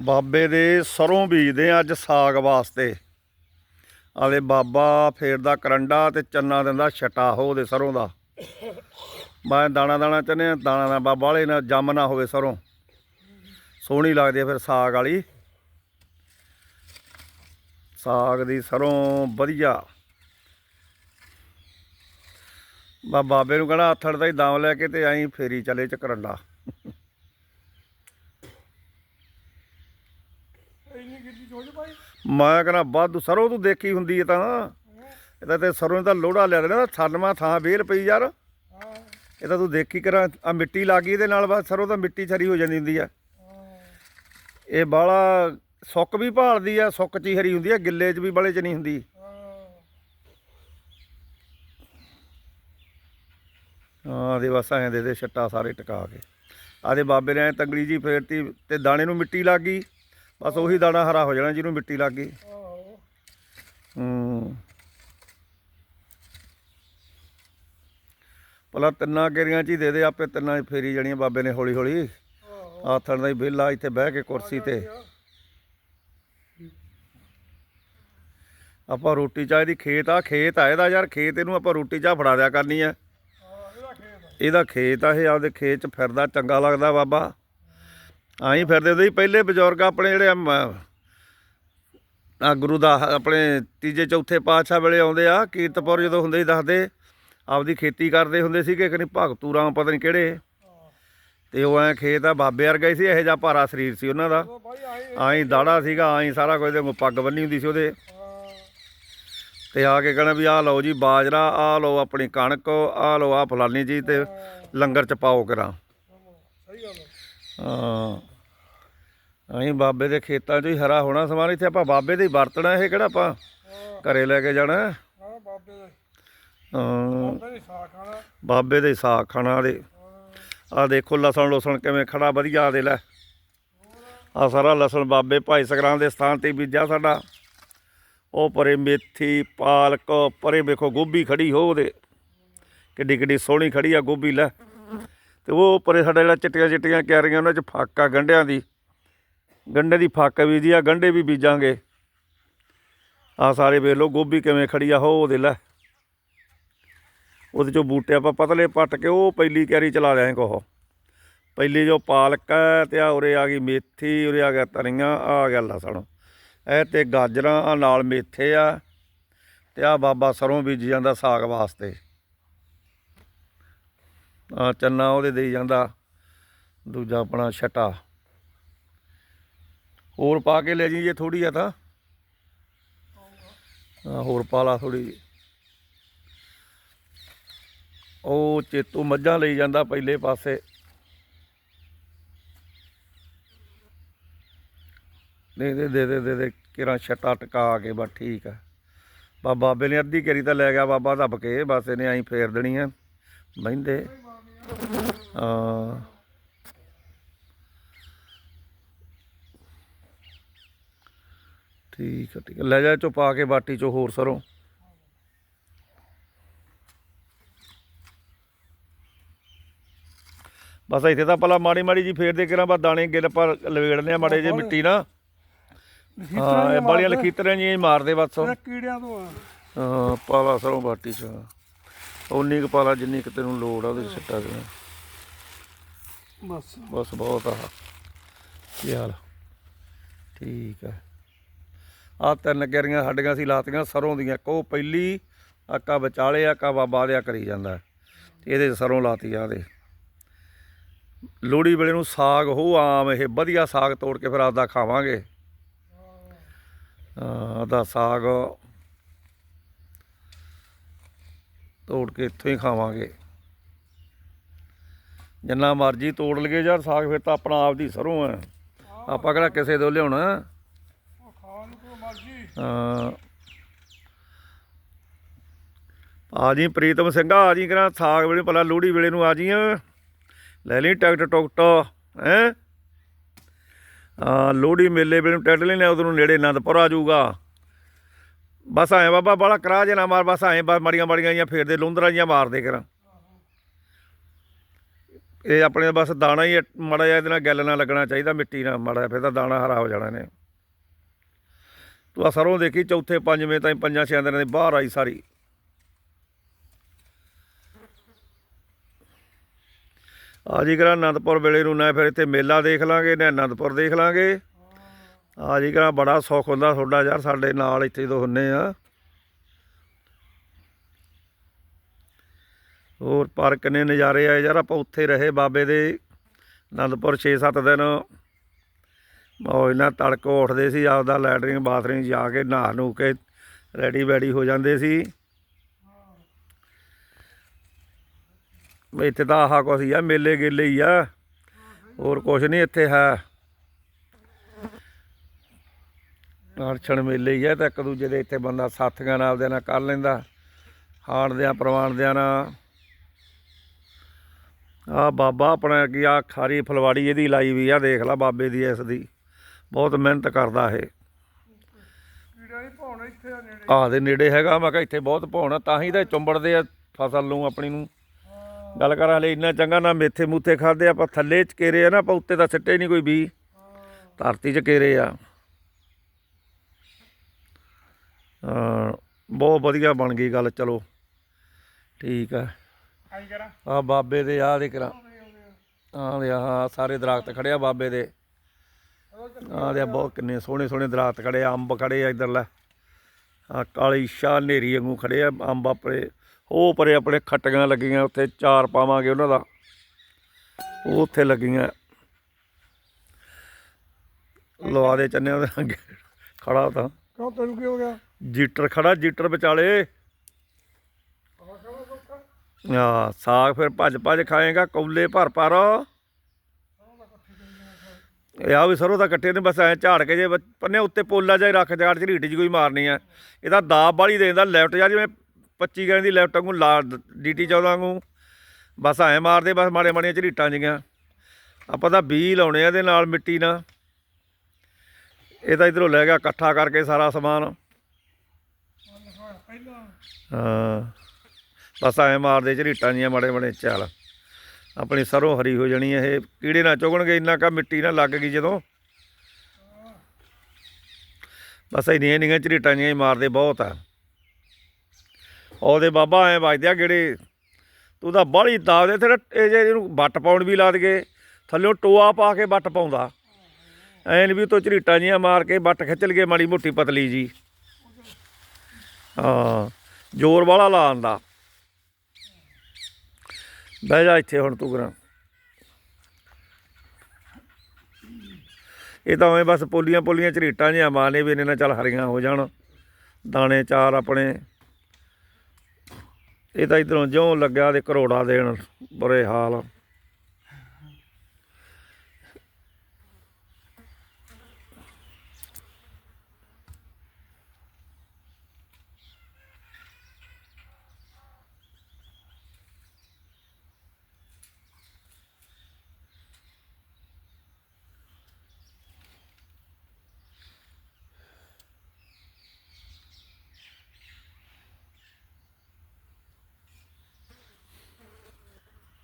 ਬਾਬੇ ਦੇ ਸਰੋਂ ਬੀਜਦੇ ਆ ਅੱਜ ਸਾਗ ਵਾਸਤੇ। ਆਲੇ ਬਾਬਾ ਫੇਰਦਾ ਕਰੰਡਾ ਤੇ ਚੰਨਾ ਦਿੰਦਾ ਛਟਾ ਹੋ ਉਹਦੇ ਸਰੋਂ ਦਾ। ਮੈਂ ਦਾਣਾ ਦਾਣਾ ਚਨੇ ਦਾਣਾ ਦਾ ਬਾਬਾ ਵਾਲੇ ਨਾ ਜੰਮ ਨਾ ਹੋਵੇ ਸਰੋਂ। ਸੋਹਣੀ ਲੱਗਦੀ ਆ ਫਿਰ ਸਾਗ ਵਾਲੀ। ਸਾਗ ਦੀ ਸਰੋਂ ਵਧੀਆ। ਬਾ ਬਾਬੇ ਨੂੰ ਕਹਣਾ ਹੱਥੜ ਦਾ ਹੀ ਦਮ ਲੈ ਕੇ ਤੇ ਐਂ ਫੇਰੀ ਚਲੇ ਚ ਕਰੰਡਾ ਇੰਨੀ ਗਿੱਲੀ ਜੋਜ ਭਾਈ ਮੈਂ ਕਹਿੰਦਾ, ਵਾਧੂ ਸਰੋਂ ਤੂੰ ਦੇਖੀ ਹੁੰਦੀ ਹੈ ਤਾਂ। ਇਹਦਾ ਤੇ ਸਰੋਂ ਦਾ ਲੋੜਾ ਲਿਆ ਦੇਣਾ ਥਾਨਵਾਂ ਥਾਂ ਵੇਲ ਪਈ ਯਾਰ। ਇਹ ਤਾਂ ਤੂੰ ਦੇਖੀ ਕਰਾਂ ਆ ਮਿੱਟੀ ਲੱਗ ਇਹਦੇ ਨਾਲ ਬਾਅਦ ਸਰੋਂ ਤਾਂ ਮਿੱਟੀ ਛਰੀ ਹੋ ਜਾਂਦੀ ਹੁੰਦੀ ਆ। ਇਹ ਬਾਲਾ ਸੁੱਕ ਵੀ ਭਾਲਦੀ ਆ, ਸੁੱਕ ਚ ਹੀ ਹਰੀ ਹੁੰਦੀ ਆ, ਗਿੱਲੇ ਚ ਵੀ ਬਲੇ ਚ ਨਹੀਂ ਹੁੰਦੀ। ਹਾਂ ਹਾਂ ਦੇ ਬਸ ਐਂ ਦੇ ਦੇ, ਛੱਟਾ ਸਾਰੇ ਟਿਕਾ ਕੇ। ਆਦੇ ਬਾਬੇ ਨੇ ਐਂ ਤੰਗੜੀ ਜੀ ਫੇਰਤੀ ਤੇ ਦਾਣੇ ਨੂੰ ਮਿੱਟੀ ਲੱਗ ਗਈ। ਬਸ ਉਹੀ ਦਾਣਾ ਹਰਾ ਹੋ ਜਾਣਾ ਜਿਹਨੂੰ ਮਿੱਟੀ ਲੱਗ ਗਈ। ਹੂੰ। ਭਲਾ ਤਿੰਨਾਂ ਗੇਰੀਆਂ ਚ ਹੀ ਦੇ ਦੇ, ਆਪੇ ਤਿੰਨਾਂ 'ਚ ਫੇਰੀ ਜਾਣੀਆਂ ਬਾਬੇ ਨੇ ਹੌਲੀ ਹੌਲੀ ਆਥਣ ਦਾ ਹੀ ਵਿਹਲਾ ਇੱਥੇ ਬਹਿ ਕੇ ਕੁਰਸੀ ਤੇ। ਆਪਾਂ ਰੋਟੀ ਚਾਹ ਦੀ ਖੇਤ ਆ ਖੇਤ ਆ ਇਹਦਾ ਯਾਰ, ਖੇਤ ਇਹਨੂੰ ਆਪਾਂ ਰੋਟੀ ਚਾਹ ਫੜਾ ਦਿਆ ਕਰਨੀ ਆ ਆ। ਇਹਦਾ ਖੇਤ ਆ, ਇਹ ਆਪਦੇ ਖੇਤ 'ਚ ਫਿਰਦਾ, ਚੰਗਾ ਲੱਗਦਾ ਬਾਬਾ। ਆਈ ਫਿਰਦੇ ਹੁੰਦੇ ਸੀ। ਪਹਿਲੇ ਬਜ਼ੁਰਗ ਆਪਣੇ ਜਿਹੜੇ ਆ ਆ ਗੁਰੂ ਦਾ ਆਪਣੇ ਤੀਜੇ ਚੌਥੇ ਪਾਤਸ਼ਾਹ ਵੇਲੇ ਆਉਂਦੇ ਆ ਕੀਰਤਪੁਰ ਜਦੋਂ ਹੁੰਦੇ ਸੀ ਦੱਸਦੇ ਆਪਦੀ ਖੇਤੀ ਕਰਦੇ ਹੁੰਦੇ ਸੀਗੇ ਕਿ ਨਹੀਂ ਭਗਤੂ ਰਾਮ ਪਤਾ ਨਹੀਂ ਕਿਹੜੇ। ਤੇ ਉਹ ਐ ਖੇਤ ਆ ਬਾਬੇ ਵਰਗਾ ਹੀ ਸੀ ਇਹੋ ਜਿਹਾ ਭਾਰਾ ਸਰੀਰ ਸੀ ਉਹਨਾਂ ਦਾ। ਆਈ ਦਾੜਾ ਸੀਗਾ ਆਈ ਸਾਰਾ ਕੁਝ ਤੇ ਪੱਗ ਬੰਨੀ ਹੁੰਦੀ ਸੀ ਉਹਦੇ। ਤੇ ਆ ਕੇ ਕਹਿਣਾ ਵੀ ਆਹ ਲਓ ਜੀ ਬਾਜਰਾ ਆਹ ਲਓ ਆਪਣੀ ਕਣਕ ਆਹ ਲਓ ਆਹ ਫਲਾਨੀ ਜੀ ਤੇ ਲੰਗਰ ਚ ਪਾਓ ਕਰਾਂ। ਸਹੀ ਗੱਲ ਆ। ਹਾਂ। ਅਸੀਂ ਬਾਬੇ ਦੇ ਖੇਤਾਂ 'ਚ ਹੀ ਹਰਾ ਹੋਣਾ ਸਮਾਨ ਇੱਥੇ ਆਪਾਂ ਬਾਬੇ ਦੇ ਹੀ ਵਰਤਣਾ ਇਹ ਕਿਹੜਾ ਆਪਾਂ? ਘਰੇ ਲੈ ਕੇ ਜਾਣਾ? ਹਾਂ ਬਾਬੇ ਦੇ। ਹਾਂ। ਬਾਬੇ ਦੇ ਸਾਗ ਖਾਣਾ ਦੇ ਆ ਦੇਖੋ ਲਸਣ ਲਸਣ ਕਿਵੇਂ ਖੜਾ ਵਧੀਆ ਦੇ ਲੈ। ਆ ਸਾਰਾ ਲਸਣ ਬਾਬੇ ਭਾਈ ਸਗਰਾਂ ਦੇ ਸਥਾਨ ਤੇ ਬੀਜਿਆ ਸਾਡਾ। ਉਹ ਪਰੇ ਮੇਥੀ ਪਾਲਕ ਪਰੇ ਵੇਖੋ ਗੋਭੀ ਖੜੀ ਹੋ ਉਹਦੇ। ਕਿੱਡੀ ਕਿੱਡੀ ਸੋਹਣੀ ਖੜੀ ਆ ਗੋਭੀ ਲੈ। ਤੇ ਉਹ ਪਰੇ ਸਾਡਾ ਜਿਹੜਾ ਚਿੱਟੀਆਂ ਚਿੱਟੀਆਂ ਕਿਆਰੀਆਂ ਉਹਨਾਂ 'ਚ ਫੱਕ ਆ ਗੰਢਿਆਂ ਦੀ। ਗੰਢੇ ਦੀ ਫੱਕ ਬੀਜੀ ਆ ਗੰਢੇ ਵੀ ਬੀਜਾਂਗੇ। ਆ ਸਾਰੇ ਵੇਖ ਲਓ, ਗੋਭੀ ਕਿਵੇਂ ਖੜੀ ਆ, ਹੋ ਉਹਦੇ ਲੈ। ਉਹਦੇ ਚੋਂ ਬੂਟੇ ਆਪਾਂ ਪਤਲੇ ਪੱਟ ਕੇ ਉਹ ਪਹਿਲੀ ਕਿਆਰੀ ਚਲਾ ਲਿਆ ਕੋਹ। ਪਹਿਲੀ ਜੋ ਪਾਲਕ ਹੈ ਤੇ ਆ ਉਰੇ ਆ ਗਈ ਮੇਥੀ, ਉਰੇ ਆ ਗਿਆ ਤਰੀਆਂ ਆ ਆ ਗਿਆ ਲਸਣ। ਇਹ ਤੇ ਗਾਜਰਾਂ ਆ ਨਾਲ ਮੇਥੇ ਆ ਤੇ ਆ ਬਾਬਾ ਸਰੋਂ ਬੀਜੀ ਜਾਂਦਾ ਸਾਗ ਵਾਸਤੇ। ਚੰਨਾ ਉਹਦੇ ਦੇਈ ਜਾਂਦਾ, ਦੂਜਾ ਆਪਣਾ ਛਟਾ। ਹੋਰ ਪਾ ਕੇ ਲੈ ਜੀ ਜੇ ਥੋੜੀ ਆ ਤਾਂ। ਹੋਰ ਪਾ ਲਾ ਥੋੜੀ ਉਹ ਚੇਤੂ ਮੱਝਾਂ ਲਈ ਜਾਂਦਾ ਪਹਿਲੇ ਪਾਸੇ। ਦੇ ਦੇ ਦੇ ਦੇ ਦੇ ਕਿਰਾਂ ਛੱਟਾ ਟਕਾ ਕੇ ਬਸ ਠੀਕ ਆ। ਬਾ ਬਾਬੇ ਨੇ ਅੱਧੀ ਕਰੀ ਤਾਂ ਲੈ ਗਿਆ ਬਾਬਾ ਦੱਬ ਕੇ, ਬਸ ਇਹਨੇ ਐਂ ਫੇਰ ਦੇਣੀ ਆ। ਬਹਿੰਦੇ। ਹਾਂ ਠੀਕ ਆ ਠੀਕ ਆ। ਲੈ ਜਾ ਚੋ ਪਾ ਕੇ ਬਾਟੀ ਚੋ ਹੋਰ ਸਰੋਂ। ਬਸ ਇੱਥੇ ਤਾਂ ਪਹਿਲਾਂ ਮਾੜੀ ਮਾੜੀ ਜੀ ਫੇਰ ਦੇ ਕੇ ਨਾ ਬਸ ਦਾਣੇ ਗਿੱਲ ਪਰ ਲਵੇੜਨੇ ਆ ਮਾੜੇ ਜੇ ਮਿੱਟੀ ਨਾ ਹਾਂ ਇਹ ਬਾਲੀਆਂ ਲਖੀਤਰਾਂ ਜੀ ਮਾਰਦੇ ਬਸ। ਕੀੜਿਆਂ ਤੋਂ ਆ? ਹਾਂ ਪਾਲਾ ਸਰੋਂ ਬਾਟੀ ਚ। ਉਨੀ ਕੁ ਪਾਲਾ ਜਿੰਨੀ ਕੁ ਤੈਨੂੰ ਲੋੜ ਆ ਉਹਦੇ ਸਿੱਟਾ ਦੇ ਬਸ। ਬਸ ਬਹੁਤ ਆ। ਕੀ ਹਾਲ? ਠੀਕ ਆ। ਆ ਤਿੰਨ ਕਿਆਰੀਆਂ ਸਾਡੀਆਂ ਸੀ ਲਾਤੀਆਂ ਸਰੋਂ ਦੀਆਂ। ਕੋ ਪਹਿਲੀ ਆਕਾ ਵਿਚਾਲੇ ਆਕਾ ਬਾਬਾ ਦਿਆ ਕਰੀ ਜਾਂਦਾ। ਇਹਦੇ 'ਚ ਸਰੋਂ ਲਾਤੀ ਆ ਦੇ ਲੋਹੜੀ ਵੇਲੇ ਨੂੰ ਸਾਗ ਹੋ ਆਮ ਇਹ ਵਧੀਆ ਸਾਗ ਤੋੜ ਕੇ ਫਿਰ ਆਪਦਾ ਖਾਵਾਂਗੇ। ਆਦਾ ਸਾਗ ਤੋੜ ਕੇ ਇੱਥੋਂ ਹੀ ਖਾਵਾਂਗੇ। ਜਿੰਨਾ ਮਰਜ਼ੀ ਤੋੜ ਲਗੇ ਯਾਰ ਸਾਗ ਫਿਰ ਤਾਂ ਆਪਣਾ ਆਪ ਦੀ ਸਰੋਂ ਹੈ। ਆਪਾਂ ਕਿਹੜਾ ਕਿਸੇ ਤੋਂ ਲਿਆਉਣਾ? ਹਾਂ। ਆ ਜੀ ਪ੍ਰੀਤਮ ਸਿੰਘਾ ਆ ਜੀ ਕਰਾਂ ਸਾਗ ਵੇਲੇ ਭਲਾ ਲੋਹੜੀ ਵੇਲੇ ਨੂੰ ਆ ਜੀ ਲੈ ਲਈ ਟਿਕਟ ਟੁਕਟ ਹੈ? ਆ ਲੋਹੜੀ ਮੇਲੇ ਵੇਲੇ ਨੂੰ ਟਿਕਟ ਲੈਣੇ ਉਧਰ ਨੂੰ ਨੇੜੇ ਆਨੰਦਪੁਰ ਆ ਜਾਊਗਾ। ਬਸ ਆਏ ਬਾਬਾ ਬਾਲਾ ਕਰਾ ਜੇ ਨਾ ਮਾਰ ਬਸ ਆਏ ਬਸ ਮੜੀਆਂ ਮੜੀਆਂ ਜੀਆਂ ਫੇਰਦੇ ਲੁੰਦਰਾਂ ਜੀਆਂ ਮਾਰਦੇ ਕਰਾਂ। ਇਹ ਆਪਣੇ ਬਸ ਦਾਣਾ ਹੀ ਮੜਾ ਜਿਹਾ ਇਹਦੇ ਨਾਲ ਗੱਲ ਨਾ ਲੱਗਣਾ ਚਾਹੀਦਾ ਮਿੱਟੀ ਨਾਲ ਮੜਾ ਜਿਹਾ, ਫਿਰ ਤਾਂ ਦਾਣਾ ਹਰਾ ਹੋ ਜਾਣਾ ਨੇ ਤੂੰ ਆ ਸਰੋਂ ਦੇਖੀ ਚੌਥੇ ਪੰਜਵੇਂ ਤਾਈਂ ਪੰਜਾਂ ਛੇ ਦਿਨਾਂ ਦੀ ਬਾਹਰ ਆਈ ਸਾਰੀ। ਆ ਜੀ ਕਰਾਂ ਅਨੰਦਪੁਰ ਵੇਲੇ ਨੂੰ ਨਾ ਫਿਰ ਇੱਥੇ ਮੇਲਾ ਦੇਖ ਲਾਂਗੇ ਨਾ ਅਨੰਦਪੁਰ ਦੇਖ ਲਾਂਗੇ। ਆ ਜੀ ਕਰਾ, ਬੜਾ ਸੁੱਖ ਹੁੰਦਾ ਤੁਹਾਡਾ ਯਾਰ, ਸਾਡੇ ਨਾਲ ਇੱਥੇ ਤੋਂ ਹੁੰਨੇ ਆ। ਹੋਰ ਪਰ ਕਿੰਨੇ ਨਜ਼ਾਰੇ ਆਏ ਯਾਰ, ਆਪਾਂ ਉੱਥੇ ਰਹੇ ਬਾਬੇ ਦੇ ਅਨੰਦਪੁਰ 6-7 ਦਿਨ। ਉਹ ਇਹਨਾਂ ਤੜਕੋ ਉੱਠਦੇ ਸੀ, ਆਪਦਾ ਲੈਟਰਿੰਗ ਬਾਥਰੂਮ ਜਾ ਕੇ ਨਹਾ ਨੂੰ ਕੇ ਰੈਡੀ ਵੈਡੀ ਹੋ ਜਾਂਦੇ ਸੀ। ਇੱਥੇ ਤਾਂ ਆਹ ਕੁਛ ਹੀ ਆ, ਮੇਲੇ ਗੇਲੇ ਹੀ ਆ। ਹੋਰ ਕੁਛ ਨਹੀਂ ਇੱਥੇ ਹੈ। ਅਰਛਣ ਮੇਲੇ ਹੀ ਆ ਤਾਂ ਇੱਕ ਦੂਜੇ ਦੇ ਇੱਥੇ ਬੰਦਾ ਸਾਥੀਆਂ ਨਾਲ ਦੇ ਨਾਲ ਕਰ ਲੈਂਦਾ। ਹਾਣ ਦਿਆਂ ਪ੍ਰਵਾਨ ਦਿਆਂ ਨਾਲ। ਆ ਬਾਬਾ ਆਪਣਾ ਕੀ ਆ ਖਾਰੀ ਫਲਵਾੜੀ ਇਹਦੀ ਲਾਈ ਵੀ ਆ ਦੇਖ ਲੈ ਬਾਬੇ ਦੀ ਇਸ ਦੀ। ਬਹੁਤ ਮਿਹਨਤ ਕਰਦਾ ਇਹ। ਆ ਦੇ ਨੇੜੇ ਹੈਗਾ ਮੈਂ ਕਿਹਾ ਇੱਥੇ ਬਹੁਤ ਭੌਣਾ ਤਾਂ ਹੀ ਤਾਂ ਚੁੰਬੜਦੇ ਆ ਫਸਲ ਨੂੰ ਆਪਣੀ ਨੂੰ। ਗੱਲ ਕਰਾਂ ਹਲੇ ਇੰਨਾ ਚੰਗਾ ਨਾ ਮੇਥੇ ਮੂਥੇ ਖਾਦੇ ਆਪਾਂ ਥੱਲੇ ਚ ਕੇਰੇ ਆ ਨਾ ਆਪਾਂ ਉੱਤੇ ਤਾਂ ਸਿੱਟੇ ਨਹੀਂ ਕੋਈ ਵੀ ਧਰਤੀ ਚ ਕੇਰੇ ਆ ਹਾਂ ਬਹੁਤ ਵਧੀਆ ਬਣ ਗਈ ਗੱਲ, ਚਲੋ। ਠੀਕ ਆ। ਆਈ ਆ ਬਾਬੇ ਦੇ ਆ ਦੇ ਕਰਾਂ ਆ ਦੇ ਆ ਸਾਰੇ ਦਰਖਤ ਖੜੇ ਆ ਬਾਬੇ ਦੇ। ਆ ਦੇ ਬਹੁਤ ਕਿੰਨੇ ਸੋਹਣੇ ਸੋਹਣੇ ਦਰਖਤ ਖੜੇ ਆ, ਅੰਬ ਖੜੇ ਆ ਇਧਰ ਲੈ ਆ ਕਾਲੀ ਸ਼ਾਹ ਨੇਰੀ ਵਾਂਗੂ ਖੜੇ ਆ, ਅੰਬ ਆਪਣੇ, ਉਹ ਪਰੇ ਆਪਣੇ ਖੱਟੀਆਂ ਲੱਗੀਆਂ, ਉੱਥੇ ਚਾਰ ਪਾਵਾਂਗੇ ਉਹਨਾਂ ਦਾ। ਉਹ ਉੱਥੇ ਲੱਗੀਆਂ। ਲਵਾ ਦੇ ਚੰਨੇ ਉਹਦੇ ਅੱਗੇ। ਖੜਾ ਤਾਂ। ਕਿਉਂ ਤੈਨੂੰ ਕੀ ਹੋ ਗਿਆ? ਜੀਟਰ ਖੜਾ, ਜੀਟਰ ਵਿਚਾਲੇ। ਆ ਸਾਗ ਫਿਰ ਭੱਜ ਭੱਜ ਖਾਏਗਾ, ਕੌਲੇ ਭਰ ਭਰ। ਇਹ ਆ ਵੀ ਸਰੋਂ ਦਾ ਕੱਟੇ ਨੇ, ਬਸ ਐ ਝਾੜ ਕੇ ਜੇ ਪੰਨੇ ਉੱਤੇ ਪੋਲਾ ਜਿਹਾ ਰੱਖ ਝਾੜ ਚ ਜੀ ਕੋਈ ਮਾਰਨੀ ਆ। ਇਹਦਾ ਦਾਬ ਵਾਲੀ ਦੇ ਦਿੰਦਾ ਲੈਫਟ ਜਾ, ਜਿਵੇਂ 25 ਗਾਂ ਦੀ ਲੈਫਟ ਵਾਂਗੂ ਲਾ ਡੀਟੀ 14 ਵਾਂਗੂ। ਬਸ ਐ ਮਾਰਦੇ, ਬਸ ਮਾੜੇ ਮਾੜੀਆਂ ਝਰੀਟਾਂ ਜੀਆਂ ਆਪਾਂ ਤਾਂ ਬੀ ਲਾਉਣੇ ਆ ਇਹਦੇ ਨਾਲ ਮਿੱਟੀ ਨਾਲ। ਇਹ ਤਾਂ ਇਧਰੋਂ ਲੈ ਗਿਆ, ਇਕੱਠਾ ਕਰਕੇ ਸਾਰਾ ਸਮਾਨ। ਹਾਂ। ਬਸ ਐ ਮਾਰਦੇ ਝਰੀਟਾਂ ਜੀਆਂ ਮਾੜੇ ਮਾੜੇ, ਚੱਲ। ਆਪਣੀ ਸਰੋਂ ਹਰੀ ਹੋ ਜਾਣੀ ਇਹ ਕੀੜੇ ਨਾ ਚੁਗਣਗੇ, ਇੰਨਾ ਕਾ ਮਿੱਟੀ ਨਾ ਲੱਗ ਗਈ ਜਦੋਂ। ਬਸ ਇੰਨੀਆਂ ਇੰਨੀਆਂ ਝਰੀਟਾਂ ਜੀਆਂ ਹੀ ਮਾਰਦੇ ਬਹੁਤ ਆ। ਉਹਦੇ ਬਾਬਾ ਐ ਵੱਜਦੇ ਆ, ਗੇੜੇ, ਤੂੰ ਤਾਂ ਬਾਹਲੀ ਦਾਵ ਦੇ, ਤੇਰਾ ਇਹਨੂੰ ਵੱਟ ਪਾਉਣ ਵੀ ਲਾ ਦਗੇ ਥੱਲਿਓਂ ਟੋਆ ਪਾ ਕੇ ਵੱਟ ਪਾਉਂਦਾ। ਐਨ ਵੀ ਤੋ ਝਰੀਟਾਂ ਜੀਆਂ ਮਾਰ ਕੇ ਵੱਟ ਖਿੱਚ ਲਈਏ ਮਾੜੀ ਮੋਟੀ ਪਤਲੀ ਜੀ। ਹਾਂ, ਜ਼ੋਰ ਵਾਲਾ ਲਾ ਆਂਦਾ। ਬਹਿ ਜਾ ਇੱਥੇ ਹੁਣ ਤੂੰ ਕਰਾਂ ਇਹ ਤਾਂ ਐਵੇਂ ਬਸ ਪੋਲੀਆਂ ਪੋਲੀਆਂ ਝਰੀਟਾਂ ਜਿਹਾ ਮਾਰਨੇ ਵੀ ਇਹਨਾਂ ਨਾਲ ਚੱਲ ਹਰੀਆਂ ਹੋ ਜਾਣ। ਦਾਣੇ, ਚਾਰ ਆਪਣੇ। ਇਹ ਤਾਂ ਇਧਰੋਂ ਜਿਉਂ ਲੱਗਿਆ ਤੇ ਕਰੋੜਾ ਦੇਣ ਬੁਰੇ ਹਾਲ।